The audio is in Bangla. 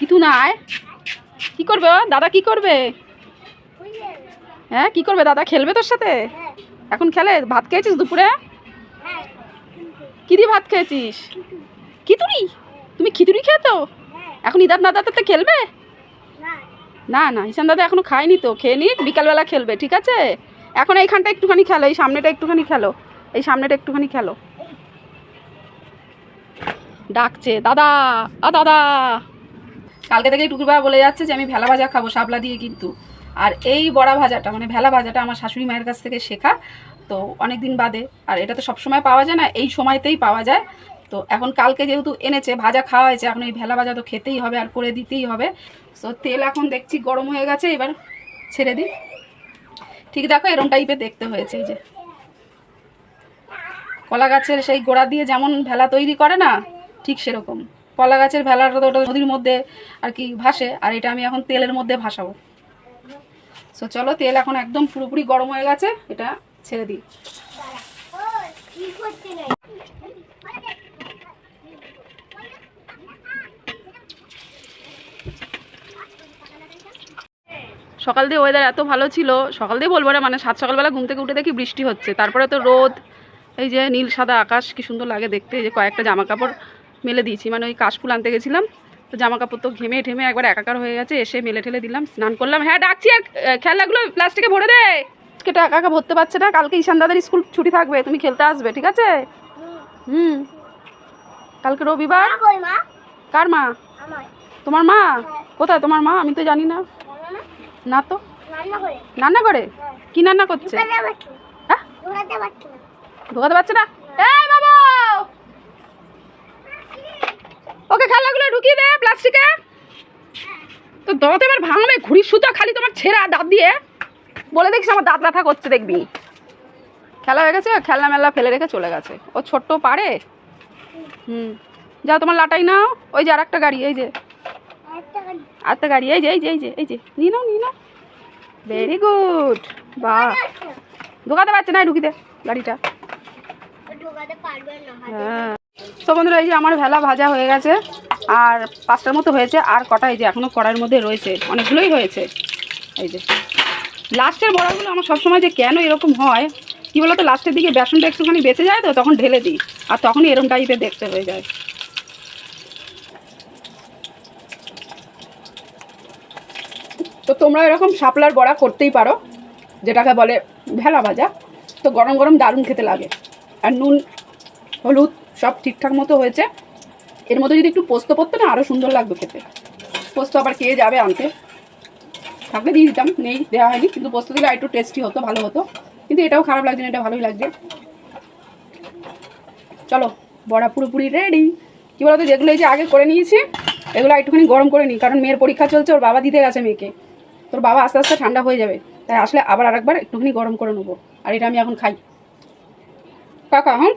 কিছু না আয় কি করবে দাদা কি করবে? হ্যাঁ কি করবে দাদা? খেলবে তোর সাথে? এখন খেলে? ভাত খেয়েছিস দুপুরে? কি দিয়ে ভাত খেয়েছিস? খিচুড়ি? তুমি খিচুড়ি খেয়ে তো? এখন ইদার না দাদাতে খেলবে? না না, ঈশান দাদা এখনও খায়নি তো। খেয়ে নিক, বিকালবেলা খেলবে, ঠিক আছে? এখন এইখানটা একটুখানি খেলো, এই সামনেটা একটুখানি খেলো, এই সামনেটা একটুখানি খেলো। ডাকছে, দাদা, আ, দাদা। কালকে থেকে টুকুরবা বলে যাচ্ছে যে, আমি ভেলা ভাজা খাব, শাপলা দিয়ে কিন্তু। আর এই বড়া ভাজাটা মানে ভেলা ভাজাটা আমার শাশুড়ি মায়ের কাছ থেকে শেখা, তো অনেক দিন বাদে। আর এটা তো সবসময় পাওয়া যায় না, এই সময়তেই পাওয়া যায়। তো এখন কালকে যেহেতু এনেছে, ভাজা খাওয়া হয়েছে, এখন এই ভেলা ভাজা তো খেতেই হবে আর করে দিতেই হবে। তো তেল এখন দেখছি গরম হয়ে গেছে, এবার ছেড়ে দিই। ঠিক দেখো, এরম টাইপের দেখতে হয়েছে এই যে। কলা গাছের সেই গোড়া দিয়ে যেমন ভেলা তৈরি করে না, ঠিক সেরকম। কলা গাছের ভেলাটা তো ওটা নদীর মধ্যে আর কি ভাসে, আর এটা আমি এখন তেলের মধ্যে ভাসাবো। সো চলো তেল এখন একদম পুরোপুরি গরম হয়ে গেছে, এটা ছেড়ে দিই। সকাল দিয়ে ওয়েদার এত ভালো ছিল, সকাল দিয়ে বলব না মানে সাত সকালবেলা ঘুম থেকে উঠে দেখি বৃষ্টি হচ্ছে। তারপরে তো রোদ, এই যে নীল সাদা আকাশ, কি সুন্দর লাগে দেখতে, এই যে কয়েকটা জামা কাপড় মেলে দিয়েছি। মানে ওই কাশফুল আনতে গেছিলাম তো জামা কাপড় তো ঘেমে ঠেমে একবার একাকার হয়ে গেছে এসে মেলে ঠেলে দিলাম স্নান করলাম। হ্যাঁ ডাকছি আর আহ, খেলনাগুলো প্লাস্টিকে ভরে দে। আজকে তো একা একা ভরতে পারছে না কালকে ঈশান দাদার স্কুল ছুটি থাকবে তুমি খেলতে আসবে ঠিক আছে? হুম। কালকে রবিবার? কার মা? তোমার মা? কোথায় তোমার মা? আমি তো জানি না। না তো? রান্না করে কি রান্না করছে? হ্যাঁ? ঢোকাতে পারছে না এই বাবা ওকে খেলাগুলো ঢুকিয়ে দে প্লাস্টিকে তো দাঁত এবার ভাঙবে ঘুড়ির সুতো খালি তোমার ছেঁড়া দাঁত দিয়ে। বলে দেখিস আমার দাঁত ব্যথা করছে দেখবি। খেলা হয়ে গেছে খেলনা মেলা ফেলে রেখে চলে গেছে। ও ছোট্ট পারে। হুম যাও তোমার লাটাই নাও। ওই যে আর একটা গাড়ি এই যে। আরেকটা গাড়ি এই যে এই যে এই যে এই যে। নিয়ে নাও নিয়ে নাও। ভেরি গুড বাহ ঢোকাতে পারছে না ঢুকি দে গাড়িটা। হ্যাঁ। তো বন্ধুরা এই যে আমার ভেলা ভাজা হয়ে গেছে। আর পাঁচটার মতো হয়েছে, আর কটা এই যে এখনও কড়াইয়ের মধ্যে রয়েছে, অনেকগুলোই হয়েছে। এই যে। লাস্টের বড়াগুলো আমার সবসময় যে কেন এরকম হয়, কি বলতো লাস্টের দিকে বেসনটা একটুখানি বেঁচে যায় তো, তখন ঢেলে দিই, আর তখনই এরম টাইপের দেখতে হয়ে যায়। তো তোমরা এরকম শাপলার বড়া করতেই পারো, যেটাকে বলে ভেলা ভাজা। তো গরম গরম দারুণ খেতে লাগে। আর নুন, হলুদ সব ঠিকঠাক মতো হয়েছে। এর মধ্যে যদি একটু পোস্ত পড়তো না আরও সুন্দর লাগবে খেতে। পোস্ত আবার কে যাবে আনতে? থাকলে দিয়ে দিতাম, নেই দেওয়া হয়নি, কিন্তু পোস্ত দিলে একটু টেস্টি হতো, ভালো হতো। কিন্তু এটাও খারাপ লাগছে না, এটা ভালোই লাগছে। চলো, বড়া পুরোপুরি রেডি কী বলতো, যেগুলো এই যে আগে করে নিয়েছি, এগুলো একটুখানি গরম করে নিই কারণ মেয়ের পরীক্ষা চলছে, ওর বাবা দিতে গেছে মেয়েকে। তোর বাবা আস্তে আস্তে ঠান্ডা হয়ে যাবে, তাই আসলে আবার আরেকবার একটুখানি গরম করে নেব। আর এটা আমি এখন খাই। কাকা হ্যাঁ?